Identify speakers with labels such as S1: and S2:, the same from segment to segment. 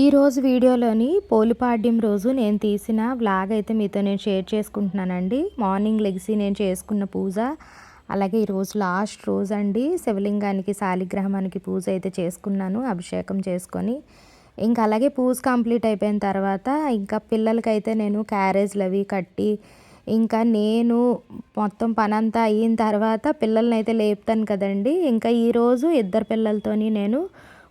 S1: ఈరోజు వీడియోలోని పోలిపాడ్యం రోజు నేను తీసిన వ్లాగ్ అయితే మీతో నేను షేర్ చేసుకుంటున్నానండి. మార్నింగ్ లెగిసి నేను చేసుకున్న పూజ అలాగే ఈరోజు లాస్ట్ రోజు అండి. శివలింగానికి శాలిగ్రహమానికి పూజ అయితే చేసుకున్నాను అభిషేకం చేసుకొని. ఇంకా అలాగే పూజ కంప్లీట్ అయిపోయిన తర్వాత ఇంకా పిల్లలకైతే నేను క్యారేజ్లు అవి కట్టి ఇంకా నేను మొత్తం పనంతా అయిన తర్వాత పిల్లల్ని అయితే లేపుతాను కదండి. ఇంకా ఈరోజు ఇద్దరు పిల్లలతోని నేను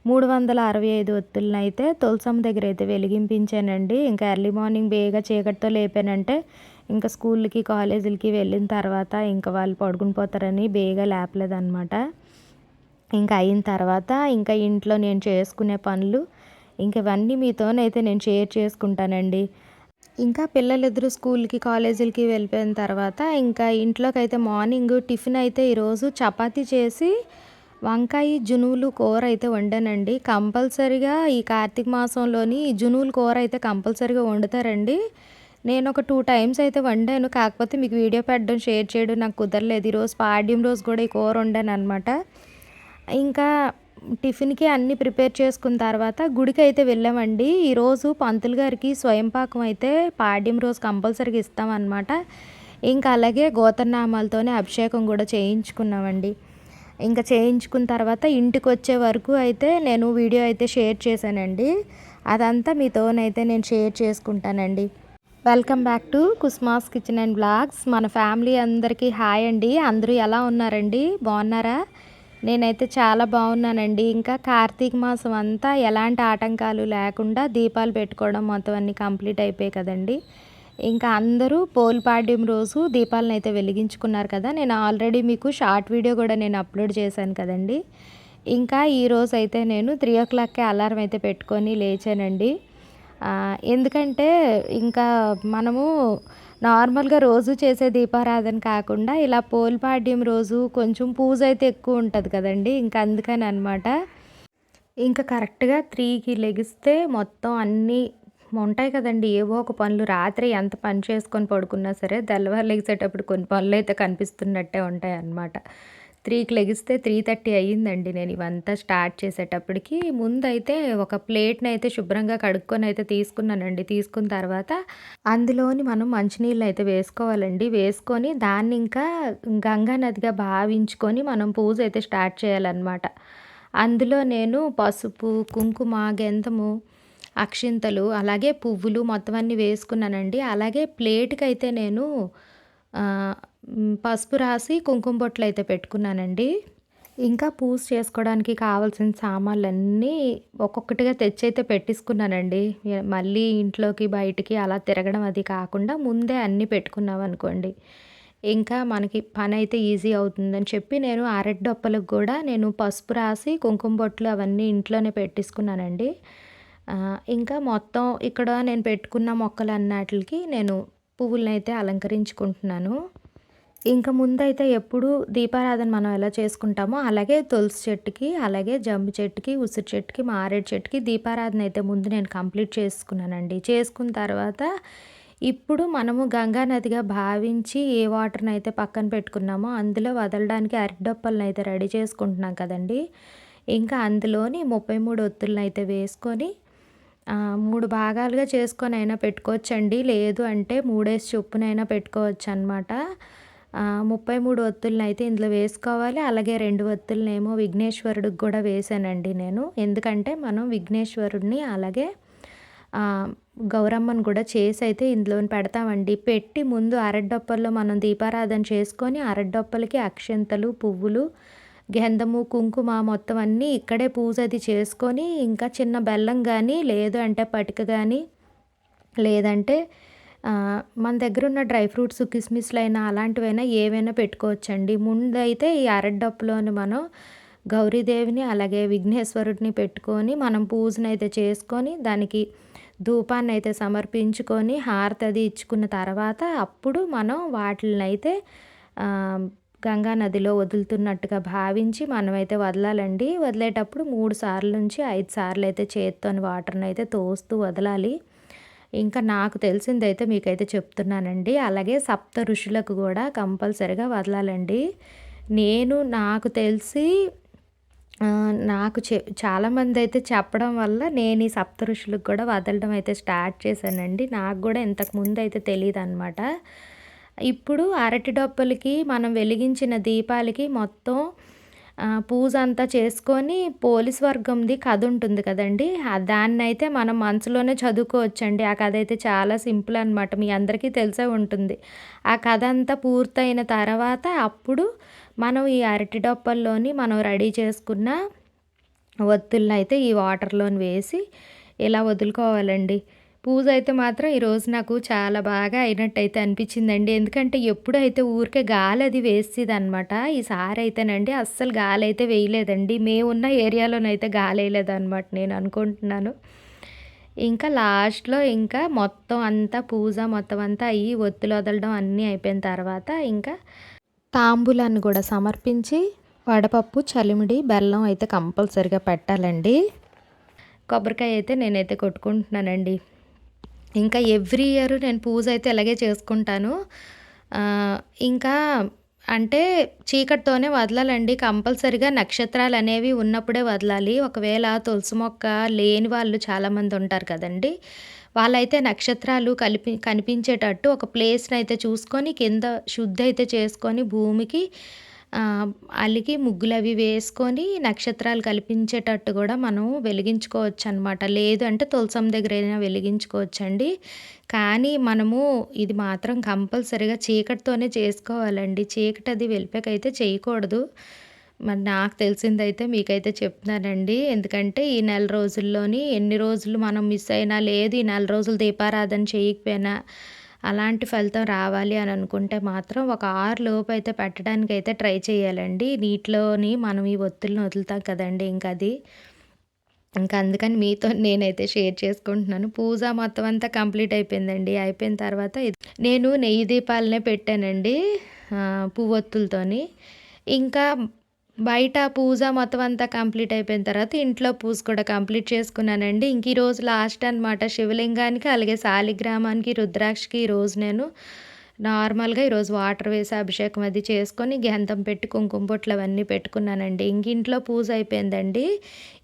S1: మూడు వందల అరవై ఐదు ఒత్తులను అయితే తులసమ్మ దగ్గర అయితే వెలిగింపించానండి. ఇంకా ఎర్లీ మార్నింగ్ బేగా చీకటితో లేపానంటే ఇంకా స్కూల్కి కాలేజీలకి వెళ్ళిన తర్వాత ఇంకా వాళ్ళు పడుకుని పోతారని బేగా లేపలేదన్నమాట. ఇంకా అయిన తర్వాత ఇంకా ఇంట్లో నేను చేసుకునే పనులు ఇంక ఇవన్నీ మీతోనైతే నేను షేర్ చేసుకుంటానండి. ఇంకా పిల్లలిద్దరూ స్కూల్కి కాలేజీలకి వెళ్ళిపోయిన తర్వాత ఇంకా ఇంట్లోకి అయితే మార్నింగ్ టిఫిన్ అయితే ఈరోజు చపాతీ చేసి వంకాయ జునువులు కూర అయితే వండానండి. కంపల్సరిగా ఈ కార్తీక మాసంలోని జునువులు కూర అయితే కంపల్సరిగా వండుతారండి. నేను ఒక టూ టైమ్స్ అయితే వండాను. కాకపోతే మీకు వీడియో పెట్టడం షేర్ చేయడం నాకు కుదరలేదు. ఈరోజు పాడ్యం రోజు కూడా ఈ కూర వండాను అనమాట ఇంకా టిఫిన్కి అన్నీ ప్రిపేర్ చేసుకున్న తర్వాత గుడికి అయితే వెళ్ళామండి. ఈరోజు పంతులు గారికి స్వయంపాకం అయితే పాడ్యం రోజు కంపల్సరీగా ఇస్తామన్నమాట. ఇంకా అలాగే గోతనామాలతోనే అభిషేకం కూడా చేయించుకున్నామండి. ఇంకా చేయించుకున్న తర్వాత ఇంటికి వచ్చే వరకు అయితే నేను వీడియో అయితే షేర్ చేశానండి. అదంతా మీతోనైతే నేను షేర్ చేసుకుంటానండి. Welcome back to Kusmas kitchen and blogs మన ఫ్యామిలీ అందరికీ హాయ్ అండి. అందరూ ఎలా ఉన్నారండి? బాగున్నారా? నేనైతే చాలా బాగున్నానండి. ఇంకా కార్తీక మాసం అంతా ఎలాంటి ఆటంకాలు లేకుండా దీపాలు పెట్టుకోవడం మొత్తం అన్నీ కంప్లీట్ అయిపోయాయి కదండి. ఇంకా అందరూ పోల్పాడ్యం రోజు దీపాలను అయితే వెలిగించుకున్నారు కదా. నేను ఆల్రెడీ మీకు షార్ట్ వీడియో కూడా నేను అప్లోడ్ చేశాను కదండి. ఇంకా ఈరోజు అయితే నేను త్రీ ఓ క్లాక్కే అలారం అయితే పెట్టుకొని లేచానండి. ఎందుకంటే ఇంకా మనము నార్మల్గా రోజు చేసే దీపారాధన కాకుండా ఇలా పోల్పాడ్యం రోజు కొంచెం పూజ అయితే ఎక్కువ ఉంటుంది కదండి. ఇంకా అందుకని అనమాట ఇంకా కరెక్ట్గా త్రీకి లెగిస్తే మొత్తం అన్నీ ఉంటాయి కదండి. ఏవో ఒక పనులు రాత్రి ఎంత పని చేసుకొని పడుకున్నా సరే తెల్లవారు లెగిసేటప్పుడు కొన్ని పనులు అయితే కనిపిస్తున్నట్టే ఉంటాయి అన్నమాట. త్రీకి లెగిస్తే త్రీ థర్టీ అయ్యిందండి నేను ఇవంతా స్టార్ట్ చేసేటప్పటికి. ముందైతే ఒక ప్లేట్ని అయితే శుభ్రంగా కడుక్కొని అయితే తీసుకున్నానండి. తీసుకున్న తర్వాత అందులోని మనం మంచినీళ్ళు అయితే వేసుకోవాలండి. వేసుకొని దాన్ని ఇంకా గంగా నదిగా భావించుకొని మనం పూజ అయితే స్టార్ట్ చేయాలన్నమాట. అందులో నేను పసుపు కుంకుమ గెంతము అక్షింతలు అలాగే పువ్వులు మొత్తం అన్నీ వేసుకున్నానండి. అలాగే ప్లేట్కి అయితే నేను పసుపు రాసి కుంకుమ బొట్లు అయితే పెట్టుకున్నానండి. ఇంకా పూజ చేసుకోవడానికి కావాల్సిన సామాన్లన్నీ ఒక్కొక్కటిగా తెచ్చి అయితే పెట్టించుకున్నానండి మళ్ళీ ఇంట్లోకి బయటికి అలా తిరగడం అది కాకుండా ముందే అన్నీ పెట్టుకున్నాం అనుకోండి ఇంకా మనకి పని అయితే ఈజీ అవుతుందని చెప్పి నేను అరటి కూడా నేను పసుపు రాసి కుంకుమ బొట్లు అవన్నీ ఇంట్లోనే పెట్టించుకున్నానండి. ఇంకా మొత్తం ఇక్కడ నేను పెట్టుకున్న మొక్కలు అన్నిటికి నేను పువ్వులను అయితే అలంకరించుకుంటున్నాను. ఇంకా ముందైతే ఎప్పుడు దీపారాధన మనం ఎలా చేసుకుంటామో అలాగే తులసి చెట్టుకి అలాగే జంబు చెట్టుకి ఉసిరి చెట్టుకి మారేడు చెట్టుకి దీపారాధన అయితే ముందు నేను కంప్లీట్ చేసుకున్నానండి. చేసుకున్న తర్వాత ఇప్పుడు మనము గంగా నదిగా భావించి ఏ వాటర్ని అయితే పక్కన పెట్టుకున్నామో అందులో వదలడానికి అరిడప్పలను అయితే రెడీ చేసుకుంటున్నాం కదండి. ఇంకా అందులోని ముప్పై మూడు ఒత్తులను అయితే వేసుకొని మూడు భాగాలుగా చేసుకొని అయినా పెట్టుకోవచ్చండి. లేదు అంటే మూడేసి చొప్పునైనా పెట్టుకోవచ్చు అనమాట ముప్పై మూడు ఒత్తులను అయితే ఇందులో వేసుకోవాలి. అలాగే రెండు ఒత్తులనేమో విఘ్నేశ్వరుడికి కూడా వేసానండి నేను. ఎందుకంటే మనం విఘ్నేశ్వరుడిని అలాగే గౌరమ్మను కూడా చేసి అయితే ఇందులో పెడతామండి. పెట్టి ముందు అరడ్డొప్పల్లో మనం దీపారాధన చేసుకొని అరడ్డొప్పలకి అక్షంతలు పువ్వులు గంధము కుంకుమ మొత్తం అన్నీ ఇక్కడే పూజ అది చేసుకొని ఇంకా చిన్న బెల్లం కానీ లేదు అంటే పటిక కానీ లేదంటే మన దగ్గర ఉన్న డ్రై ఫ్రూట్స్ కిస్మిస్లు అయినా అలాంటివైనా ఏవైనా పెట్టుకోవచ్చండి. ముందైతే ఈ అరడ్డప్పులోని మనం గౌరీదేవిని అలాగే విఘ్నేశ్వరుడిని పెట్టుకొని మనం పూజను అయితే చేసుకొని దానికి ధూపాన్ని అయితే సమర్పించుకొని హారతి అది ఇచ్చుకున్న తర్వాత అప్పుడు మనం వాటిని అయితే గంగా నదిలో వదులుతున్నట్టుగా భావించి మనమైతే వదలాలండి. వదిలేటప్పుడు మూడు సార్లు నుంచి ఐదు సార్లు అయితే చేత్తోని వాటర్ని అయితే తోస్తూ వదలాలి. ఇంకా నాకు తెలిసిందైతే మీకైతే చెప్తున్నానండి. అలాగే సప్త ఋషులకు కూడా కంపల్సరిగా వదలాలండి. నేను నాకు తెలిసి నాకు చె చాలామంది అయితే చెప్పడం వల్ల నేను ఈ సప్త ఋషులకు కూడా వదలడం అయితే స్టార్ట్ చేశానండి. నాకు కూడా ఇంతకు ముందు అయితే తెలియదు అనమాట ఇప్పుడు అరటి డొప్పలకి మనం వెలిగించిన దీపాలకి మొత్తం పూజ అంతా చేసుకొని పోలీస్ వర్గంది కథ ఉంటుంది కదండి. దాన్ని అయితే మనం మనసులోనే చదువుకోవచ్చండి. ఆ కథ అయితే చాలా సింపుల్ అనమాట మీ అందరికీ తెలిసే ఉంటుంది. ఆ కథ అంతా పూర్తయిన తర్వాత అప్పుడు మనం ఈ అరటి డొప్పల్లోని మనం రెడీ చేసుకున్న ఒత్తులను అయితే ఈ వాటర్లోని వేసి ఇలా వదులుకోవాలండి? పూజ అయితే మాత్రం ఈరోజు నాకు చాలా బాగా అయినట్టయితే అనిపించిందండి. ఎందుకంటే ఎప్పుడైతే ఊరికే గాలి అది వేసేది అనమాట ఈసారి అయితేనండి అస్సలు గాలి అయితే వేయలేదండి. మేము ఉన్న ఏరియాలోనైతే గాలి వేయలేదన్నమాట నేను అనుకుంటున్నాను. ఇంకా లాస్ట్లో ఇంకా మొత్తం అంతా పూజ మొత్తం అంతా అయ్యి ఒత్తులు వదలడం అన్నీ అయిపోయిన తర్వాత ఇంకా తాంబూలాన్ని కూడా సమర్పించి వడపప్పు చలిమిడి బెల్లం అయితే కంపల్సరిగా పెట్టాలండి. కొబ్బరికాయ అయితే నేనైతే కొట్టుకుంటున్నానండి. ఇంకా ఎవ్రీ ఇయర్ నేను పూజ అయితే ఇలాగే చేసుకుంటాను. ఇంకా అంటే చీకటితోనే వదలాలండి. కంపల్సరిగా నక్షత్రాలు అనేవి ఉన్నప్పుడే వదలాలి. ఒకవేళ తులసి మొక్క లేని వాళ్ళు చాలామంది ఉంటారు కదండి. వాళ్ళైతే నక్షత్రాలు కలిపి కనిపించేటట్టు ఒక ప్లేస్ని అయితే చూసుకొని కింద శుద్ధి అయితే చేసుకొని భూమికి అలికి ముగ్గులు అవి వేసుకొని నక్షత్రాలు కల్పించేటట్టు కూడా మనం వెలిగించుకోవచ్చు అనమాట లేదు అంటే తులసం దగ్గర అయినా వెలిగించుకోవచ్చండి. కానీ మనము ఇది మాత్రం కంపల్సరీగా చీకటితోనే చేసుకోవాలండి. చీకటి అది వెళ్ళిపోకైతే చేయకూడదు. మరి నాకు తెలిసిందైతే మీకైతే చెప్తున్నానండి. ఎందుకంటే ఈ నెల రోజుల్లోని ఎన్ని రోజులు మనం మిస్ అయినా లేదు ఈ నెల రోజులు దీపారాధన చేయకపోయినా అలాంటి ఫలితం రావాలి అని అనుకుంటే మాత్రం ఒక ఆరు లోపు అయితే పెట్టడానికి అయితే ట్రై చేయాలండి. నీటిలోని మనం ఈ ఒత్తులను వదులుతాం కదండి ఇంకా అది. ఇంకా అందుకని మీతో నేనైతే షేర్ చేసుకుంటున్నాను. పూజ మొత్తం అంతా కంప్లీట్ అయిపోయిందండి. అయిపోయిన తర్వాత నేను నెయ్యి దీపాలనే పెట్టానండి పువ్వొత్తులతోని. ఇంకా బయట పూజ మొత్తం అంతా కంప్లీట్ అయిపోయిన తర్వాత ఇంట్లో పూజ కూడా కంప్లీట్ చేసుకున్నానండి. ఇంక ఈరోజు లాస్ట్ అనమాట శివలింగానికి అలాగే శాలిగ్రామానికి రుద్రాక్షకి ఈరోజు నేను నార్మల్గా ఈరోజు వాటర్ వేసి అభిషేకం అది చేసుకొని గంధం పెట్టి కుంకుమ బొట్లు అవన్నీ పెట్టుకున్నానండి. ఇంక ఇంట్లో పూజ అయిపోయిందండి.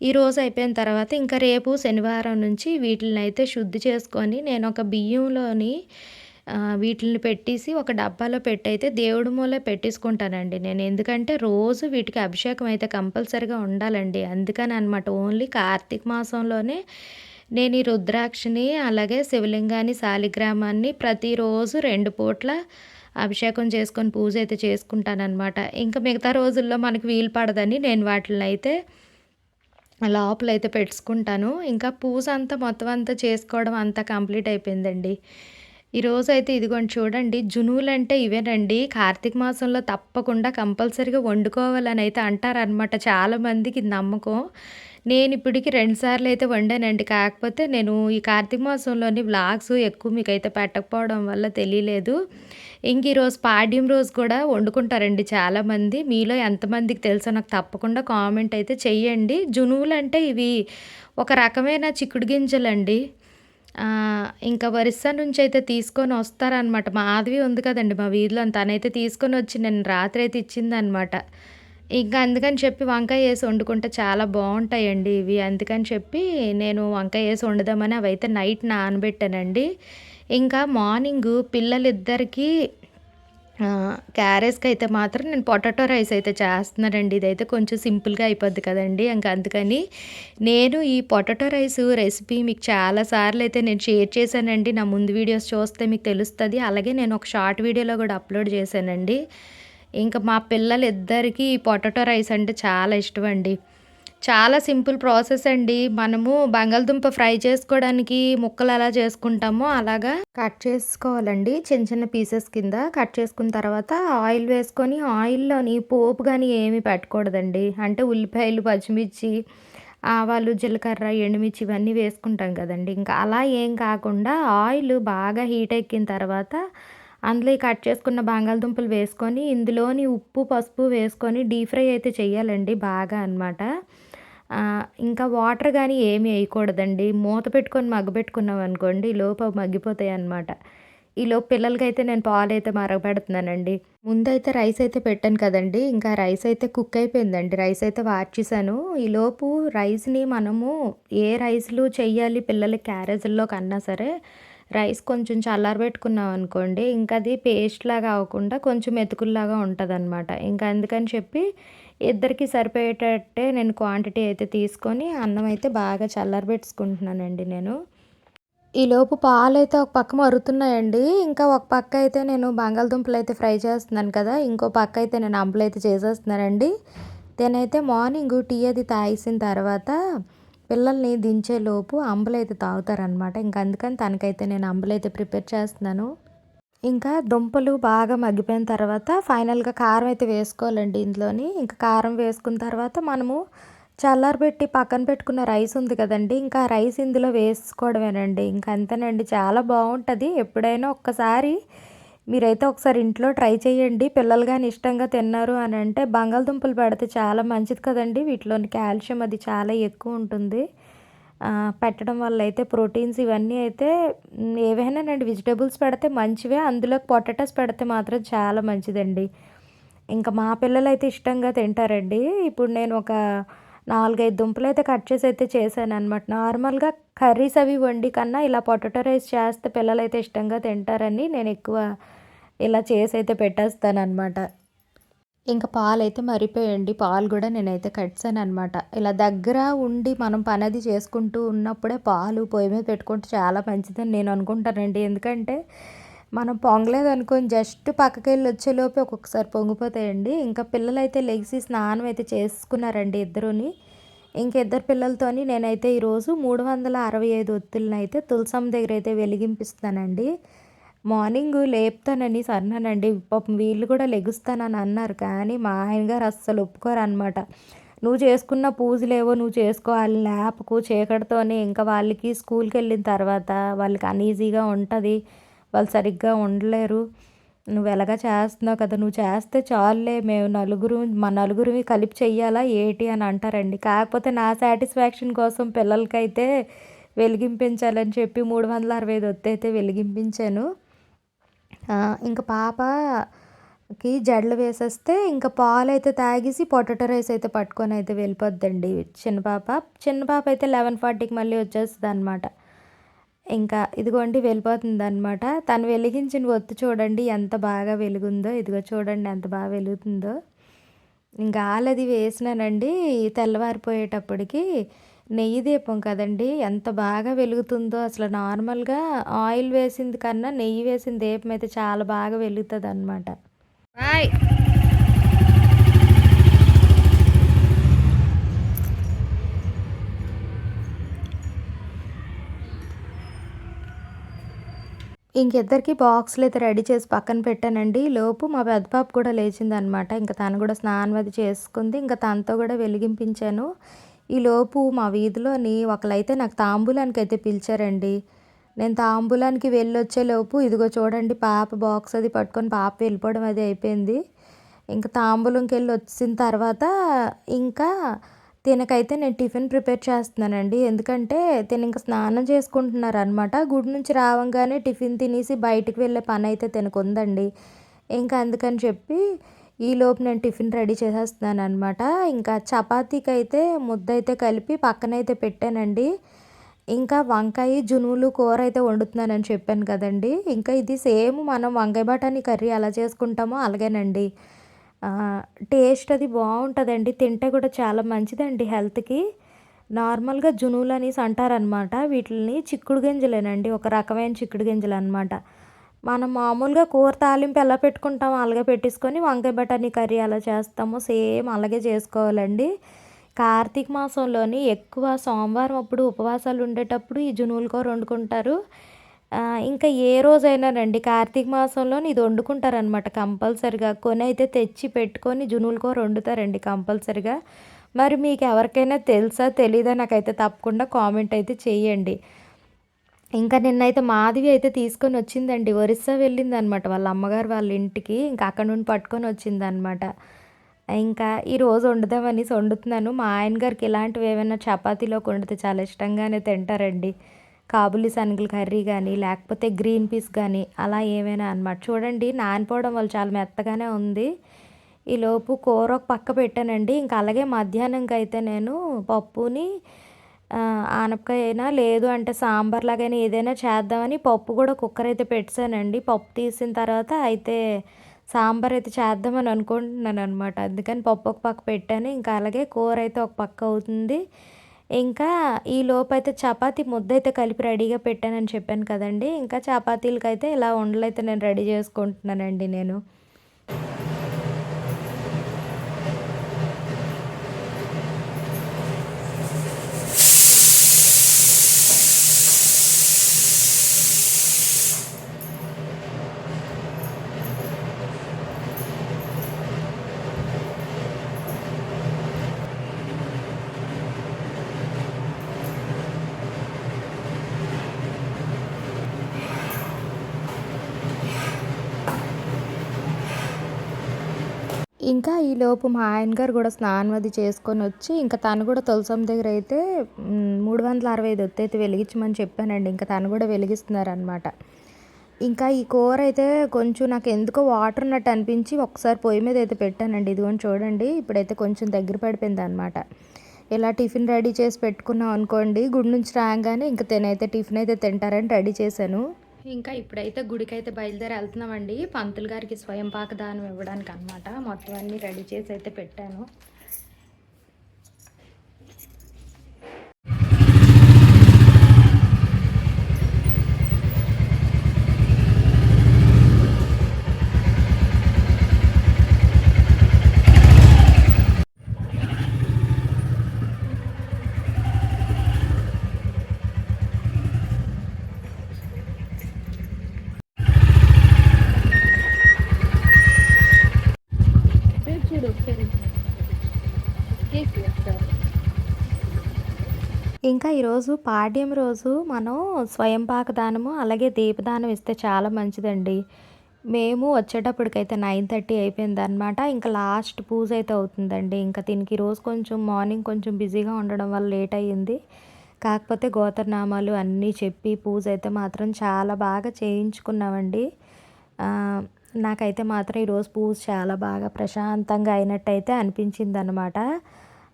S1: ఈరోజు అయిపోయిన తర్వాత ఇంకా రేపు శనివారం నుంచి వీటిని అయితే శుద్ధి చేసుకొని నేను ఒక బియ్యంలోని వీటిని పెట్టేసి ఒక డబ్బాలో పెట్టయితే దేవుడి మూల పెట్టేసుకుంటానండి నేను. ఎందుకంటే రోజు వీటికి అభిషేకం అయితే కంపల్సరిగా ఉండాలండి. అందుకని అనమాట ఓన్లీ కార్తీక మాసంలోనే నేను ఈ రుద్రాక్షని అలాగే శివలింగాన్ని శాలిగ్రామాన్ని ప్రతిరోజు రెండు పూట్ల అభిషేకం చేసుకొని పూజ అయితే చేసుకుంటానమాట ఇంకా మిగతా రోజుల్లో మనకు వీలు పడదని నేను వాటిని అయితే లోపల అయితే పెట్టుకుంటాను. ఇంకా పూజ అంతా మొత్తం అంతా చేసుకోవడం అంతా కంప్లీట్ అయిపోయిందండి. ఈరోజు అయితే ఇదిగోండి చూడండి జునువులు అంటే ఇవేనండి కార్తీక మాసంలో తప్పకుండా కంపల్సరీగా వండుకోవాలని అయితే అంటారనమాట చాలామందికి నమ్మకం. నేను ఇప్పటికి రెండుసార్లు అయితే వండానండి కాకపోతే నేను ఈ కార్తీక మాసంలోని వ్లాగ్స్ ఎక్కువ మీకు అయితే పెట్టకపోవడం వల్ల తెలియలేదు. ఇంక ఈరోజు పాడ్యం రోజు కూడా వండుకుంటారండి చాలామంది. మీలో ఎంతమందికి తెలుసో నాకు తప్పకుండా కామెంట్ అయితే చెయ్యండి. జునువులు అంటే ఇవి ఒక రకమైన చిక్కుడు గింజలండి. ఇంకా వరిస్సా నుంచి అయితే తీసుకొని వస్తారనమాట మాధవి ఉంది కదండి మా వీధిలో తనైతే తీసుకొని వచ్చి నేను రాత్రి అయితే ఇచ్చిందనమాట ఇంకా అందుకని చెప్పి వంకాయ వేసి వండుకుంటే చాలా బాగుంటాయండి ఇవి. అందుకని చెప్పి నేను వంకాయ వేసి వండుదామని అవి అయితే నైట్ నానబెట్టానండి. ఇంకా మార్నింగ్ పిల్లలిద్దరికీ క్యారెస్కి అయితే మాత్రం నేను పొటాటో రైస్ అయితే చేస్తున్నానండి. ఇదైతే కొంచెం సింపుల్గా అయిపోద్ది కదండి. ఇంకా అందుకని నేను ఈ పొటాటో రైస్ రెసిపీ మీకు చాలాసార్లు అయితే నేను షేర్ చేశానండి. నా ముందు వీడియోస్ చూస్తే మీకు తెలుస్తుంది. అలాగే నేను ఒక షార్ట్ వీడియోలో కూడా అప్లోడ్ చేశానండి. ఇంకా మా పిల్లలిద్దరికీ పొటాటో రైస్ అంటే చాలా ఇష్టం అండి చాలా సింపుల్ ప్రాసెస్ అండి. మనము బంగాళదుంప ఫ్రై చేసుకోవడానికి ముక్కలు ఎలా చేసుకుంటామో అలాగా కట్ చేసుకోవాలండి. చిన్న చిన్న పీసెస్ కింద కట్ చేసుకున్న తర్వాత ఆయిల్ వేసుకొని ఆయిల్లోని పోపు కానీ ఏమీ పెట్టకూడదండి. అంటే ఉల్లిపాయలు పచ్చిమిర్చి ఆవాలు జీలకర్ర ఎండుమిర్చి ఇవన్నీ వేసుకుంటాం కదండి. ఇంకా అలా ఏం కాకుండా ఆయిల్ బాగా హీట్ ఎక్కిన తర్వాత అందులో కట్ చేసుకున్న బంగాళదుంపలు వేసుకొని ఇందులోని ఉప్పు పసుపు వేసుకొని డీప్ ఫ్రై అయితే చేయాలండి బాగా అనమాట ఇంకా వాటర్ కానీ ఏమి వేయకూడదండి. మూత పెట్టుకొని మగ్గబెట్టుకున్నాం అనుకోండి లోపు మగ్గిపోతాయి అన్నమాట. పిల్లలకి పిల్లలకైతే నేను పాలు అయితే మరగబెడుతున్నానండి. ముందైతే రైస్ అయితే పెట్టాను కదండి ఇంకా రైస్ అయితే కుక్ అయిపోయిందండి. రైస్ అయితే వార్చేసాను ఈలోపు రైస్ని మనము ఏ రైస్లు చెయ్యాలి పిల్లలకి క్యారేజీల్లో కన్నా సరే రైస్ కొంచెం చల్లారబెట్టుకున్నాం అనుకోండి ఇంకా అది పేస్ట్ లాగా అవ్వకుండా కొంచెం మెతుకుల్లాగా ఉంటుంది అనమాట ఇంకా అందుకని చెప్పి ఇద్దరికి సరిపోయేటట్టే నేను క్వాంటిటీ అయితే తీసుకొని అన్నం అయితే బాగా చల్లరబెట్టుకుంటున్నానండి నేను. ఈలోపు పాలు అయితే ఒక పక్క మరుగుతున్నాయండి. ఇంకా ఒక పక్క అయితే నేను బంగాళదుంపలు అయితే ఫ్రై చేస్తున్నాను కదా ఇంకో పక్క అయితే నేను అంబలు అయితే చేసేస్తున్నానండి. నేనైతే మార్నింగ్ టీ అది తాగేసిన తర్వాత పిల్లల్ని దించేలోపు అంబలైతే తాగుతారనమాట ఇంకా అందుకని తనకైతే నేను అంబలైతే ప్రిపేర్ చేస్తున్నాను. ఇంకా దుంపలు బాగా మగ్గిపోయిన తర్వాత ఫైనల్గా కారం అయితే వేసుకోవాలండి ఇందులోని. ఇంకా కారం వేసుకున్న తర్వాత మనము చల్లారబెట్టి పక్కన పెట్టుకున్న రైస్ ఉంది కదండి ఇంకా రైస్ ఇందులో వేసుకోవడమేనండి. ఇంకా అంతేనండి చాలా బాగుంటుంది. ఎప్పుడైనా ఒక్కసారి మీరైతే ఒకసారి ఇంట్లో ట్రై చేయండి. పిల్లలు కానీ ఇష్టంగా తిన్నారు అని అంటే బంగాళదుంపలు పెడితే చాలా మంచిది కదండి. వీటిలోని కాల్షియం అది చాలా ఎక్కువ ఉంటుంది. పెట్టడం వల్ల అయితే ప్రోటీన్స్ ఇవన్నీ అయితే ఏవైనానండి వెజిటేబుల్స్ పెడితే మంచివే అందులో పొటాటోస్ పెడితే మాత్రం చాలా మంచిదండి. ఇంకా మా పిల్లలు అయితే ఇష్టంగా తింటారండి. ఇప్పుడు నేను ఒక నాలుగైదు దుంపలు అయితే కట్ చేసి అయితే చేశాను అనమాట నార్మల్గా కర్రీస్ అవి వండి కన్నా ఇలా పొటాటో రైస్ చేస్తే పిల్లలు అయితే ఇష్టంగా తింటారని నేను ఎక్కువ ఇలా చేసి అయితే పెట్టేస్తాను అనమాట ఇంకా పాలు అయితే మరిపోయండి. పాలు కూడా నేనైతే కట్సాను అనమాట ఇలా దగ్గర ఉండి మనం పని అది చేసుకుంటూ ఉన్నప్పుడే పాలు పొయ్యి మీద పెట్టుకుంటే చాలా మంచిదని నేను అనుకుంటానండి. ఎందుకంటే మనం పొంగలేదు అనుకొని జస్ట్ పక్కకి వెళ్ళి వచ్చేలోపే ఒక్కొక్కసారి పొంగిపోతాయండి. ఇంకా పిల్లలు అయితే లెగిసి స్నానం అయితే చేసుకున్నారండి ఇద్దరుని. ఇంక ఇద్దరు పిల్లలతోని నేనైతే ఈరోజు మూడు వందల అరవై ఐదు ఒత్తులను అయితే తులసం దగ్గర అయితే వెలిగింపిస్తానండి మార్నింగ్ లేపుతానని సన్నానండి పాపం వీళ్ళు కూడా లెగుస్తానని అన్నారు. కానీ మా ఆయన గారు అస్సలు ఒప్పుకోరనమాట నువ్వు చేసుకున్న పూజలేవో నువ్వు చేసుకోవాలి లేపకు చీకటితోనే ఇంకా వాళ్ళకి స్కూల్కి వెళ్ళిన తర్వాత వాళ్ళకి అన్ఈజీగా ఉంటుంది. వాళ్ళు సరిగ్గా ఉండలేరు. నువ్వు ఎలాగా చేస్తున్నావు కదా? నువ్వు చేస్తే చాలులే. మేము నలుగురు మా నలుగురివి కలిపి చెయ్యాలా ఏటి అని అంటారండి. కాకపోతే నా సాటిస్ఫాక్షన్ కోసం పిల్లలకైతే వెలిగింపించాలని చెప్పి మూడు వందల అరవై ఐదు ఒత్తి అయితే వెలిగింపించాను. ఇంకా పాపకి జడలు వేసేస్తే ఇంకా పాలు అయితే తాగేసి పొటాటో రైస్ అయితే పట్టుకొని అయితే వెళ్ళిపోద్దండి చిన్న పాప. చిన్న పాప అయితే లెవెన్ ఫార్టీకి మళ్ళీ వచ్చేస్తుంది అనమాట ఇంకా ఇదిగోండి వెళ్ళిపోతుంది అనమాట తను వెలిగించిన ఒత్తు చూడండి ఎంత బాగా వెలుగుందో. ఇదిగో చూడండి ఎంత బాగా వెలుగుతుందో. ఇంకా ఆలది వేసినానండి తెల్లవారిపోయేటప్పటికి నెయ్యి దీపం కదండి. ఎంత బాగా వెలుగుతుందో. అసలు నార్మల్గా ఆయిల్ వేసింది కన్నా నెయ్యి వేసిన దీపం అయితే చాలా బాగా వెలుగుతుంది అనమాట ఇంకిద్దరికి బాక్స్లు అయితే రెడీ చేసి పక్కన పెట్టానండి. లోపు మా పెద్ద పాప కూడా లేచిందనమాట ఇంకా తను కూడా స్నానం అది చేసుకుంది. ఇంకా తనతో కూడా వెలిగింపించాను. ఈలోపు మా వీధిలోని ఒకరైతే నాకు తాంబూలానికి అయితే పిలిచారండి. నేను తాంబూలానికి వెళ్ళొచ్చేలోపు ఇదిగో చూడండి పాప బాక్స్ అది పట్టుకొని పాప వెళ్ళిపోవడం అది అయిపోయింది. ఇంకా తాంబూలంకి వెళ్ళి వచ్చిన తర్వాత ఇంకా తినకైతే నేను టిఫిన్ ప్రిపేర్ చేస్తున్నానండి. ఎందుకంటే తిన ఇంకా స్నానం చేసుకుంటున్నారు అనమాట గుడి నుంచి రావంగానే టిఫిన్ తినేసి బయటికి వెళ్ళే పని అయితే తినకుందండి. ఇంకా అందుకని చెప్పి ఈలోపు నేను టిఫిన్ రెడీ చేసేస్తున్నాను అనమాట ఇంకా చపాతీకి అయితే ముద్ద అయితే కలిపి పక్కనైతే పెట్టానండి. ఇంకా వంకాయ జునువులు కూర అయితే వండుతున్నానని చెప్పాను కదండి. ఇంకా ఇది సేమ్ మనం వంకాయ బఠానీ కర్రీ ఎలా చేసుకుంటామో అలాగేనండి. టేస్ట్ అది బాగుంటుందండి. తింటే కూడా చాలా మంచిదండి హెల్త్కి. నార్మల్గా జునువులు అనేసి అంటారనమాట వీటిని చిక్కుడు గింజలేనండి. ఒక రకమైన చిక్కుడు గింజలు అనమాట మనం మామూలుగా కూర తాలింపు ఎలా పెట్టుకుంటామో అలాగే పెట్టేసుకొని వంకాయ బఠానీ కర్రీ అలా చేస్తామో. సేమ్ అలాగే చేసుకోవాలండి. కార్తీక మాసంలోని ఎక్కువ సోమవారం అప్పుడు ఉపవాసాలు ఉండేటప్పుడు ఈ జునువుల కూర వండుకుంటారు. ఇంకా ఏ రోజైనానండి కార్తీక మాసంలో ఇది వండుకుంటారనమాట కంపల్సరిగా. కొని అయితే తెచ్చి పెట్టుకొని జునుల కూర వండుతారండి కంపల్సరిగా. మరి మీకు ఎవరికైనా తెలుసా తెలీదా నాకైతే తప్పకుండా కామెంట్ అయితే చేయండి. ఇంకా నిన్నైతే మాధవి అయితే తీసుకొని వచ్చిందండి. ఒరిస్సా వెళ్ళిందనమాట. వాళ్ళ అమ్మగారు వాళ్ళ ఇంటికి. ఇంకా అక్కడ నుండి పట్టుకొని వచ్చిందనమాట. ఇంకా ఈరోజు వండుదామనేసి వండుతున్నాను. మా ఆయన గారికి ఇలాంటివి ఏమైనా చపాతీలోకి వండితే చాలా ఇష్టంగానే తింటారండి. కాబులి శనగల కర్రీ కానీ లేకపోతే గ్రీన్ పీస్ కానీ అలా ఏమైనా అనమాట. చూడండి నానిపోవడం వల్ల చాలా మెత్తగానే ఉంది. ఈలోపు కూర ఒక పక్క పెట్టానండి. ఇంకా అలాగే మధ్యాహ్నంకి అయితే నేను పప్పుని ఆనపకాయ అయినా లేదు అంటే సాంబార్ లాగైనా ఏదైనా చేద్దామని పప్పు కూడా కుక్కర్ అయితే పెట్టానండి పప్పు తీసిన తర్వాత అయితే సాంబార్ అయితే చేద్దామని అనుకుంటున్నాను అనమాట అందుకని పప్పు ఒక పక్క పెట్టాను. ఇంకా అలాగే కూర అయితే ఒక పక్క అవుతుంది. ఇంకా ఈ లోపు అయితే చపాతీ ముద్ద అయితే కలిపి రెడీగా పెట్టానని చెప్పాను కదండి. ఇంకా చపాతీలకి అయితే ఇలా ఉండలు అయితే నేను రెడీ చేసుకుంటున్నానండి నేను. ఇంకా ఈలోపు మా ఆయన గారు కూడా స్నానం అది చేసుకొని వచ్చి ఇంకా తను కూడా తులసం దగ్గర అయితే మూడు వందల అరవై ఐదు ఒత్తి అయితే వెలిగించమని చెప్పానండి. ఇంకా తను కూడా వెలిగిస్తున్నారనమాట ఇంకా ఈ కూర అయితే కొంచెం నాకు ఎందుకో వాటర్ ఉన్నట్టు అనిపించి ఒకసారి పొయ్యి మీద అయితే పెట్టానండి. ఇదిగోని చూడండి ఇప్పుడైతే కొంచెం దగ్గర పడిపోయింది అనమాట ఇలా టిఫిన్ రెడీ చేసి పెట్టుకున్నాం అనుకోండి గుడి నుంచి రాగానే ఇంకా తినైతే టిఫిన్ అయితే తింటారని రెడీ చేశాను. ఇంకా ఇప్పుడైతే గుడికైతే బయలుదేరి వెళ్తున్నామండి. పంతులు గారికి స్వయం పాకదానం ఇవ్వడానికి అనమాట మొత్తం అన్నీ రెడీ చేసి అయితే పెట్టాను. ఇంకా ఈరోజు పాడ్యం రోజు మనం స్వయం పాకదానము అలాగే దీపదానం ఇస్తే చాలా మంచిదండి. మేము వచ్చేటప్పటికైతే నైన్ థర్టీ అయిపోయింది అనమాట ఇంకా లాస్ట్ పూజ అయితే అవుతుందండి. ఇంకా దీనికి ఈరోజు కొంచెం మార్నింగ్ కొంచెం బిజీగా ఉండడం వల్ల లేట్ అయ్యింది. కాకపోతే గోత్రనామాలు అన్నీ చెప్పి పూజ అయితే మాత్రం చాలా బాగా చేయించుకున్నామండి. నాకైతే మాత్రం ఈరోజు పూజ చాలా బాగా ప్రశాంతంగా అయినట్టయితే అనిపించింది అనమాట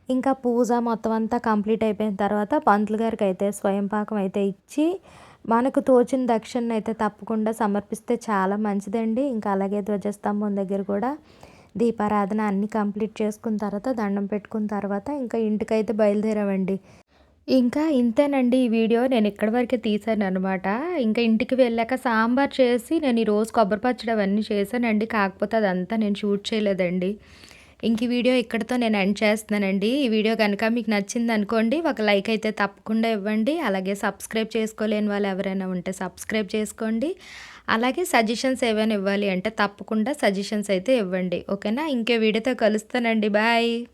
S1: ఇంకా పూజ మొత్తం అంతా కంప్లీట్ అయిపోయిన తర్వాత పంతులు గారికి అయితే స్వయం పాకం అయితే ఇచ్చి మనకు తోచిన దక్షిణ అయితే తప్పకుండా సమర్పిస్తే చాలా మంచిదండి. ఇంకా అలాగే ధ్వజస్తంభం దగ్గర కూడా దీపారాధన అన్నీ కంప్లీట్ చేసుకున్న తర్వాత దండం పెట్టుకున్న తర్వాత ఇంకా ఇంటికైతే బయలుదేరామండి. ఇంకా ఇంతేనండి ఈ వీడియో. నేను ఇక్కడి వరకే తీశాను అనమాట ఇంకా ఇంటికి వెళ్ళాక సాంబార్ చేసి నేను ఈరోజు కొబ్బరి పచ్చడి అవన్నీ చేశానండి. కాకపోతే అదంతా నేను షూట్ చేయలేదండి. ఇంక ఈ వీడియో ఇక్కడితో నేను ఎండ్ చేస్తున్నానండి. ఈ వీడియో కనుక మీకు నచ్చింది అనుకోండి ఒక లైక్ అయితే తప్పకుండా ఇవ్వండి. అలాగే సబ్స్క్రైబ్ చేసుకోలేని వాళ్ళు ఎవరైనా ఉంటే సబ్స్క్రైబ్ చేసుకోండి. అలాగే సజెషన్స్ ఏమైనా ఇవ్వాలి అంటే తప్పకుండా సజెషన్స్ అయితే ఇవ్వండి. ఓకేనా? ఇంకే వీడియోతో కలుస్తానండి. బాయ్.